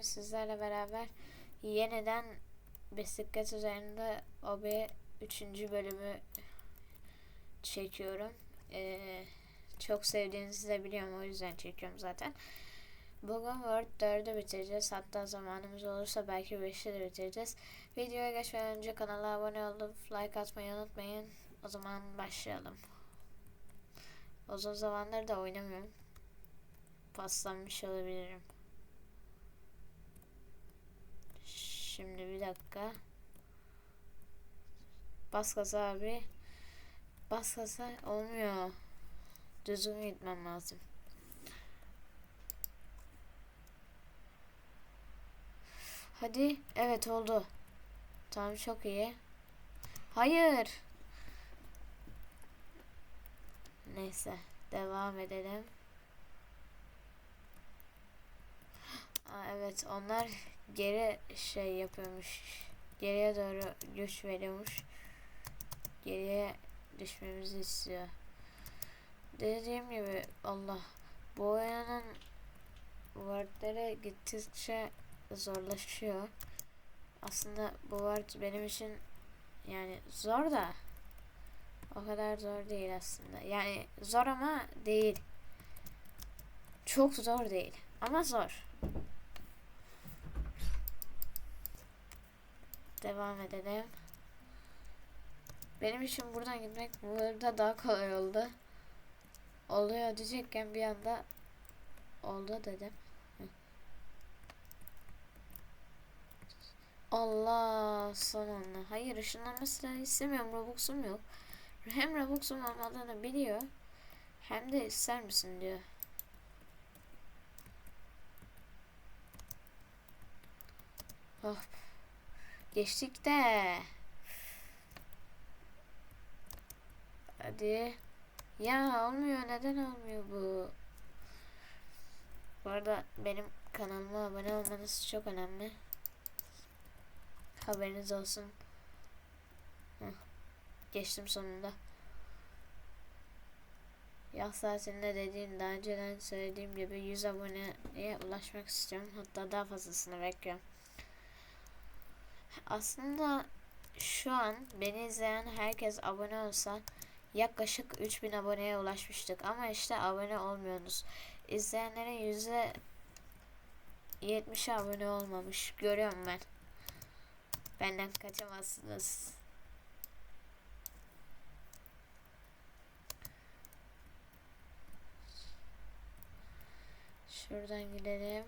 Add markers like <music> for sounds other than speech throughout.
bugün sizlerle beraber yeniden bisiklet üzerinde OB 3. bölümü çekiyorum. Ee, çok sevdiğinizi de biliyorum o yüzden çekiyorum zaten. Bugün Word 4'ü bitireceğiz. Hatta zamanımız olursa belki 5'i de bitireceğiz. Videoya geçmeden önce kanala abone olup like atmayı unutmayın. O zaman başlayalım. Uzun zamandır da oynamıyorum. Paslanmış olabilirim. Şimdi bir dakika. Bas abi. Bas olmuyor. Düzgün gitmem lazım. Hadi. Evet oldu. Tamam çok iyi. Hayır. Neyse. Devam edelim. Aa, evet onlar geri şey yapıyormuş. Geriye doğru güç veriyormuş. Geriye düşmemizi istiyor. Dediğim gibi Allah bu oyunun wordleri gittikçe zorlaşıyor. Aslında bu word benim için yani zor da o kadar zor değil aslında. Yani zor ama değil. Çok zor değil ama zor. Devam edelim. Benim için buradan gitmek burada daha kolay oldu. Oluyor diyecekken bir anda oldu dedim. Allah sonunda. Hayır ışınlanması da istemiyorum. Robux'um yok. Hem Robux'um olmadığını biliyor. Hem de ister misin diyor. Oh. Geçtik de. Hadi. Ya olmuyor. Neden olmuyor bu? Bu arada benim kanalıma abone olmanız çok önemli. Haberiniz olsun. Heh. Geçtim sonunda. Yaz saatinde dediğim daha önceden söylediğim gibi 100 aboneye ulaşmak istiyorum. Hatta daha fazlasını bekliyorum. Aslında şu an beni izleyen herkes abone olsa yaklaşık 3000 aboneye ulaşmıştık. Ama işte abone olmuyorsunuz. İzleyenlerin yüzde 70 abone olmamış. Görüyorum ben. Benden kaçamazsınız. Şuradan gidelim.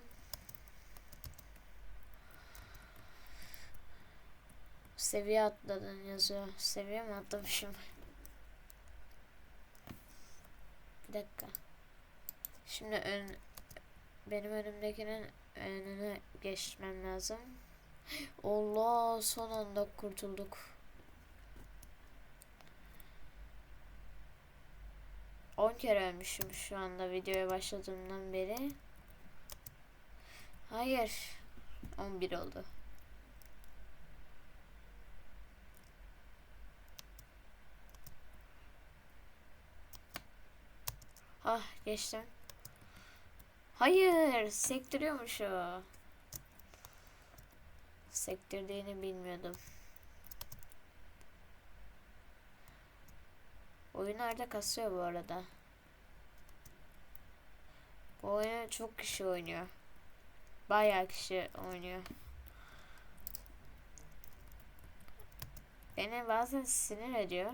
Seviye atladın yazıyor. Seviye mi atlamışım? Bir dakika. Şimdi ön benim önümdekinin önüne geçmem lazım. Allah son anda kurtulduk. On kere ölmüşüm şu anda videoya başladığımdan beri. Hayır. 11 oldu. Ah geçtim. Hayır sektiriyormuş o. Sektirdiğini bilmiyordum. Oyun nerede kasıyor bu arada. Bu oyunu çok kişi oynuyor. Bayağı kişi oynuyor. Beni bazen sinir ediyor.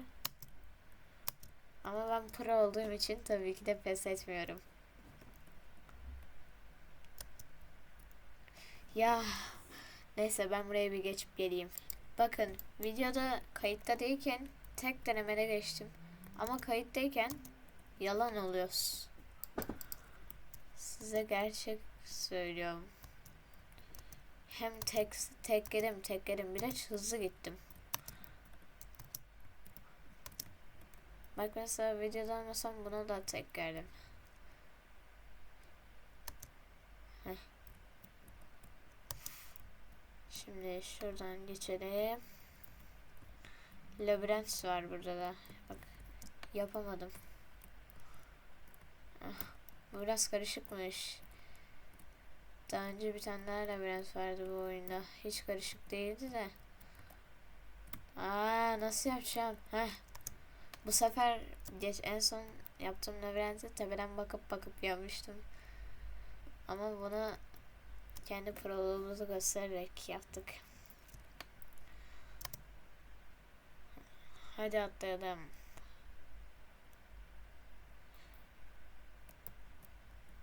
Ama ben pro olduğum için tabii ki de pes etmiyorum. Ya neyse ben buraya bir geçip geleyim. Bakın videoda kayıtta değilken tek denemede geçtim. Ama kayıttayken yalan oluyoruz. Size gerçek söylüyorum. Hem tek tek yedim tek yedim bir de hızlı gittim. Bak mesela videoda olmasam buna da tek geldim. Şimdi şuradan geçelim. Labirent var burada da. Bak yapamadım. Ah, bu biraz karışıkmış. Daha önce bir tane daha labirent vardı bu oyunda. Hiç karışık değildi de. Aa nasıl yapacağım? Heh. Bu sefer geç en son yaptığım labirente tepeden bakıp bakıp yapmıştım. Ama bunu kendi proluğumuzu göstererek yaptık. Hadi atlayalım.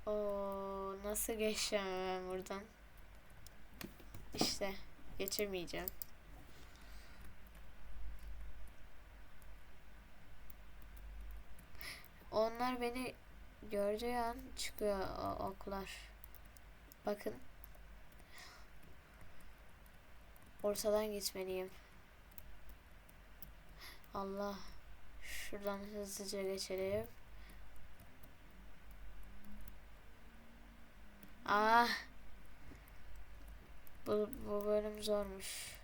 Oo, nasıl geçeceğim ben buradan? İşte geçemeyeceğim. Onlar beni gördüğü an çıkıyor o oklar. Bakın. Ortadan gitmeliyim. Allah. Şuradan hızlıca geçelim. Ah. Bu, bu bölüm zormuş.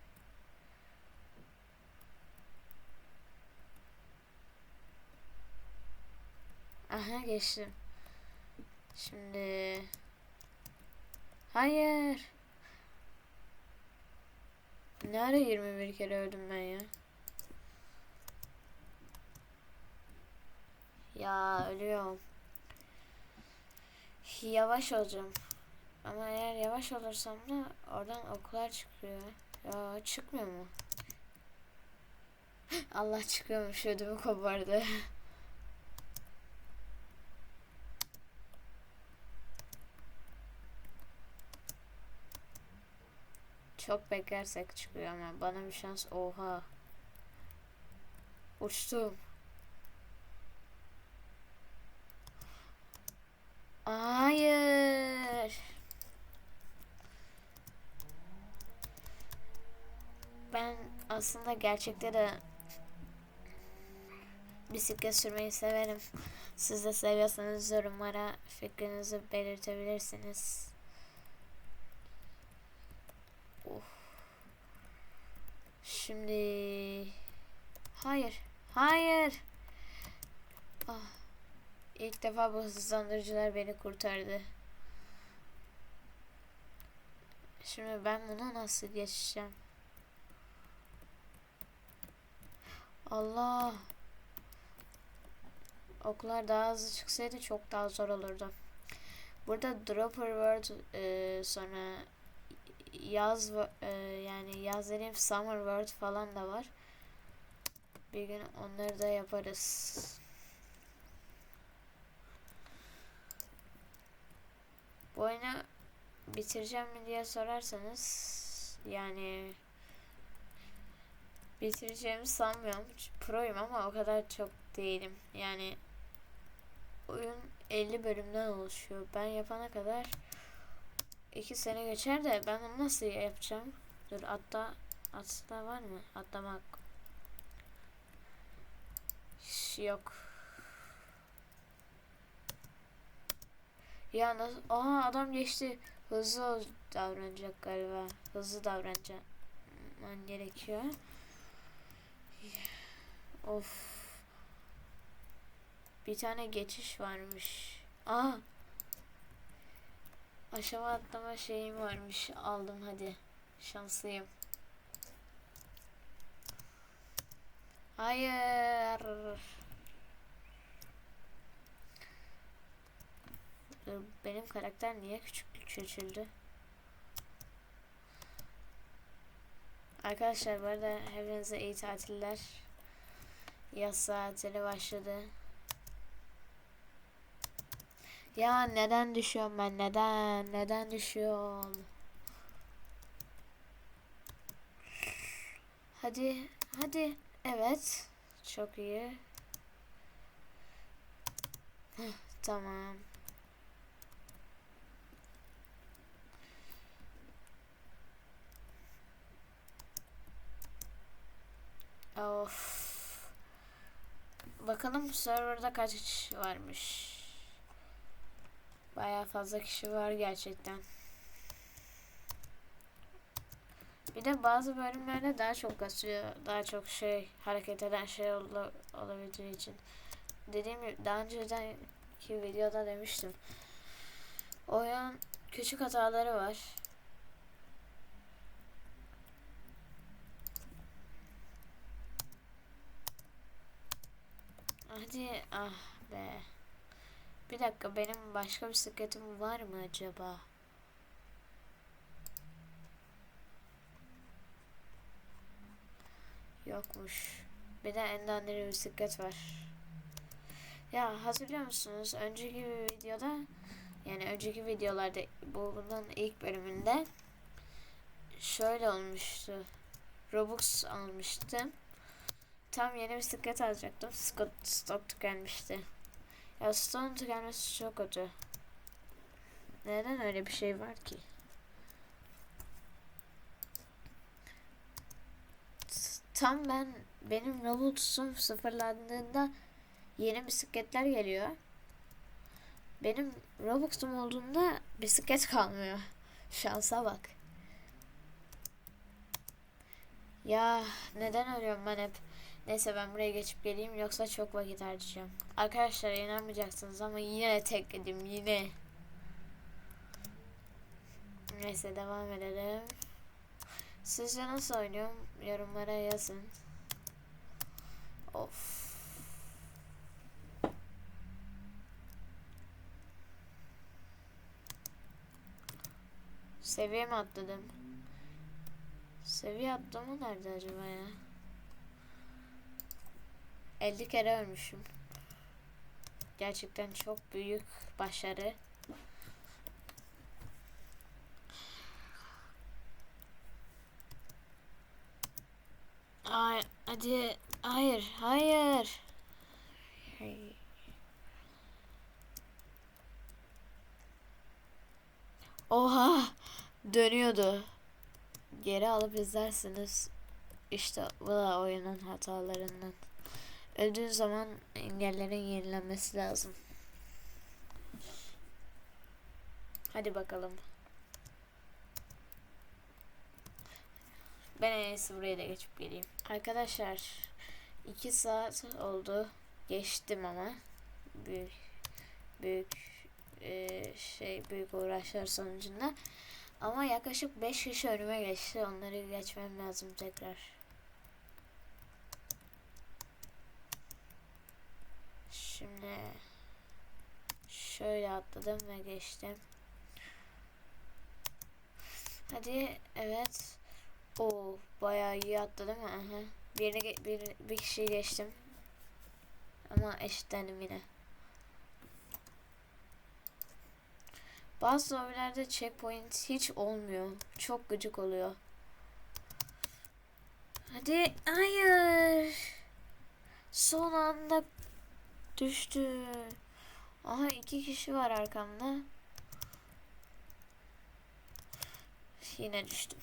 Aha geçtim. Şimdi Hayır. Ne ara 21 kere öldüm ben ya? Ya ölüyorum. Yavaş olacağım. Ama eğer yavaş olursam da oradan oklar çıkıyor. Ya çıkmıyor mu? <gasps> Allah çıkıyormuş ödümü kopardı. <laughs> Çok beklersek çıkıyor ama bana bir şans oha. Uçtum. Hayır. Ben aslında gerçekte de bisiklet sürmeyi severim. Siz de seviyorsanız yorumlara fikrinizi belirtebilirsiniz. Of. Şimdi hayır. Hayır. Ah. İlk defa bu hızlandırıcılar beni kurtardı. Şimdi ben bunu nasıl geçeceğim? Allah. Oklar daha hızlı çıksaydı çok daha zor olurdu. Burada Dropper World e, sonra yaz e, yani yaz dediğim Summer World falan da var. Bir gün onları da yaparız. Bu oyunu bitireceğim mi diye sorarsanız yani bitireceğimi sanmıyorum. Pro'yum ama o kadar çok değilim. Yani oyun 50 bölümden oluşuyor. Ben yapana kadar 2 sene geçer de ben onu nasıl yapacağım? Dur atta atla var mı? Atlamak. Yok. Ya nasıl? Aha adam geçti. Hızlı davranacak galiba. Hızlı davranacak. gerekiyor. Of. Bir tane geçiş varmış. Aa. Aşama atlama şeyim varmış. Aldım hadi. Şanslıyım. Hayır. Benim karakter niye küçük küçüldü? Arkadaşlar bu arada hepinize iyi tatiller. Yaz tatili başladı. Ya neden düşüyorum ben? Neden? Neden düşüyorum? Hadi, hadi. Evet. Çok iyi. Tamam. Of. Bakalım serverda kaç kişi varmış. Baya fazla kişi var gerçekten. Bir de bazı bölümlerde daha çok kasıyor. Daha çok şey hareket eden şey ol olabildiği için. Dediğim gibi daha önceden ki videoda demiştim. Oyun küçük hataları var. Hadi ah be. Bir dakika benim başka bisikletim var mı acaba? Yokmuş. Bir de endandiri bisiklet var. Ya hatırlıyor musunuz? Önceki bir videoda yani önceki videolarda bu bunun ilk bölümünde şöyle olmuştu. Robux almıştım. Tam yeni bisiklet alacaktım. Stok, stok tükenmişti. Ya stokun tükenmesi çok kötü. Neden öyle bir şey var ki? Tam ben benim Robux'um sıfırlandığında yeni bisikletler geliyor. Benim Robux'um olduğunda bisiklet kalmıyor. <laughs> Şansa bak. Ya neden ölüyorum ben hep? Neyse ben buraya geçip geleyim yoksa çok vakit harcayacağım. Arkadaşlar inanmayacaksınız ama yine tekledim yine. Neyse devam edelim. Sizce nasıl oynuyorum? Yorumlara yazın. Of. Seviye mi atladım? Seviye atlama nerede acaba ya? 50 kere ölmüşüm. Gerçekten çok büyük başarı. Ay, hadi hayır hayır. Oha dönüyordu. Geri alıp izlersiniz. İşte bu da oyunun hatalarından. Öldüğün zaman engellerin yenilenmesi lazım. Hadi bakalım. Ben en iyisi buraya da geçip geleyim. Arkadaşlar 2 saat oldu. Geçtim ama büyük büyük e, şey büyük uğraşlar sonucunda. Ama yaklaşık 5 kişi önüme geçti. Onları geçmem lazım tekrar. Şimdi şöyle atladım ve geçtim. Hadi evet. O bayağı iyi atladım. Aha. Birini, bir, bir kişiyi geçtim. Ama eşitlendim yine. Bazı lobilerde checkpoint hiç olmuyor. Çok gıcık oluyor. Hadi hayır. Son anda düştü. Aha iki kişi var arkamda. Yine düştüm.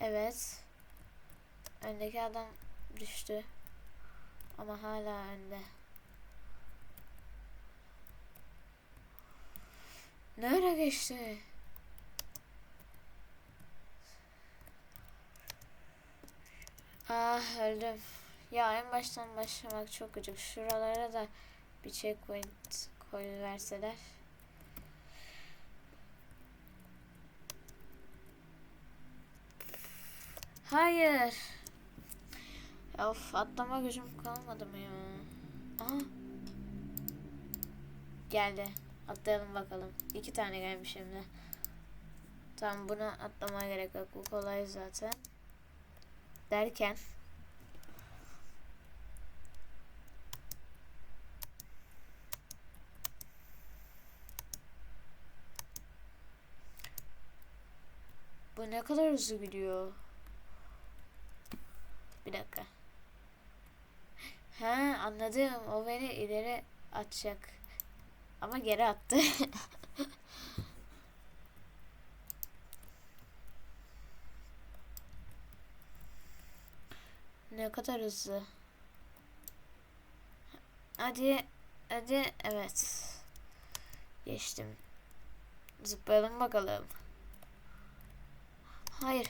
Evet. Öndeki adam düştü. Ama hala önde. Ne ara geçti? Ah öldüm. Ya en baştan başlamak çok gıcık. Şuralara da bir checkpoint koyuverseler. Hayır. Of atlama gücüm kalmadı mı ya? Aha. Geldi. Atlayalım bakalım. İki tane gelmiş şimdi. Tamam bunu atlamaya gerek yok. Bu kolay zaten. Derken Bu ne kadar hızlı gidiyor. Bir dakika. Ha anladım. O beni ileri atacak. Ama geri attı. <laughs> ne kadar hızlı. Hadi. Hadi. Evet. Geçtim. Zıplayalım bakalım. Hayır.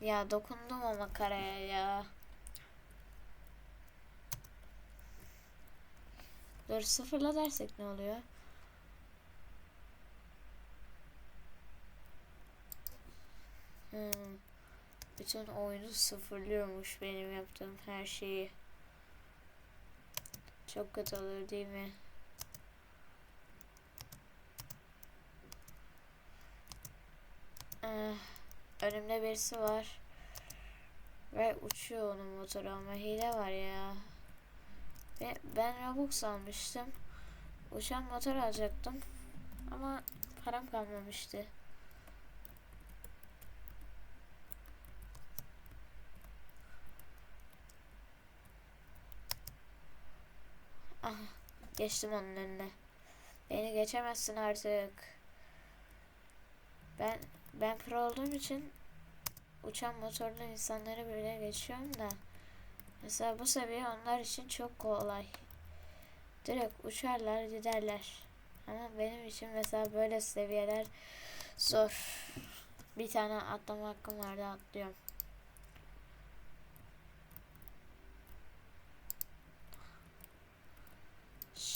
Ya dokundum ama karaya ya. Dur sıfırla dersek ne oluyor? Bütün oyunu sıfırlıyormuş benim yaptığım her şeyi. Çok kötü olur değil mi? Eh, önümde birisi var. Ve uçuyor onun motoru ama hile var ya. Ve ben Robux almıştım. Uçan motor alacaktım. Ama param kalmamıştı. Ah, geçtim onun önüne. Beni geçemezsin artık. Ben ben pro olduğum için uçan motorlu insanları bile geçiyorum da. Mesela bu seviye onlar için çok kolay. Direkt uçarlar giderler. Ama benim için mesela böyle seviyeler zor. Bir tane atlama hakkım vardı atlıyorum.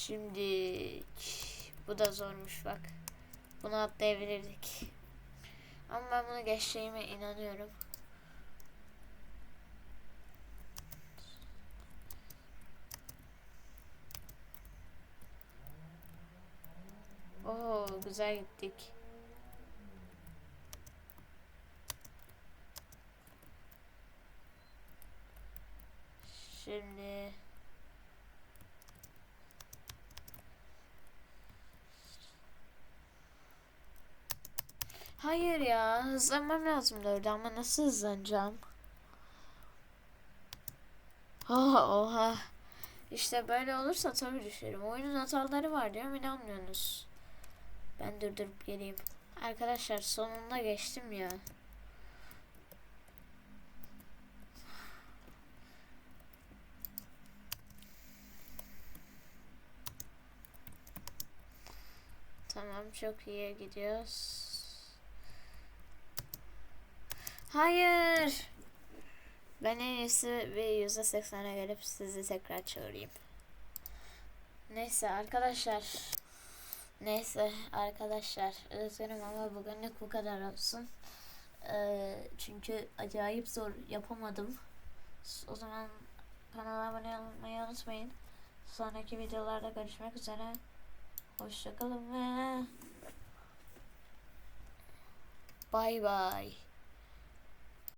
Şimdi bu da zormuş bak. Bunu atlayabilirdik. Ama ben bunu geçeceğime inanıyorum. Oo güzel gittik. Şimdi Hayır ya hızlanmam lazım orada ama nasıl hızlanacağım? Oha oha. İşte böyle olursa tabii düşerim. Oyunun hataları var diyorum inanmıyorsunuz. Ben durdurup geleyim. Arkadaşlar sonunda geçtim ya. Tamam çok iyi gidiyoruz. Hayır. Ben en iyisi bir %80'e gelip sizi tekrar çağırayım. Neyse arkadaşlar. Neyse arkadaşlar. Üzgünüm ama bugünlük bu kadar olsun. Ee, çünkü acayip zor yapamadım. O zaman kanala abone olmayı unutmayın. Sonraki videolarda görüşmek üzere. Hoşçakalın ve bay bay.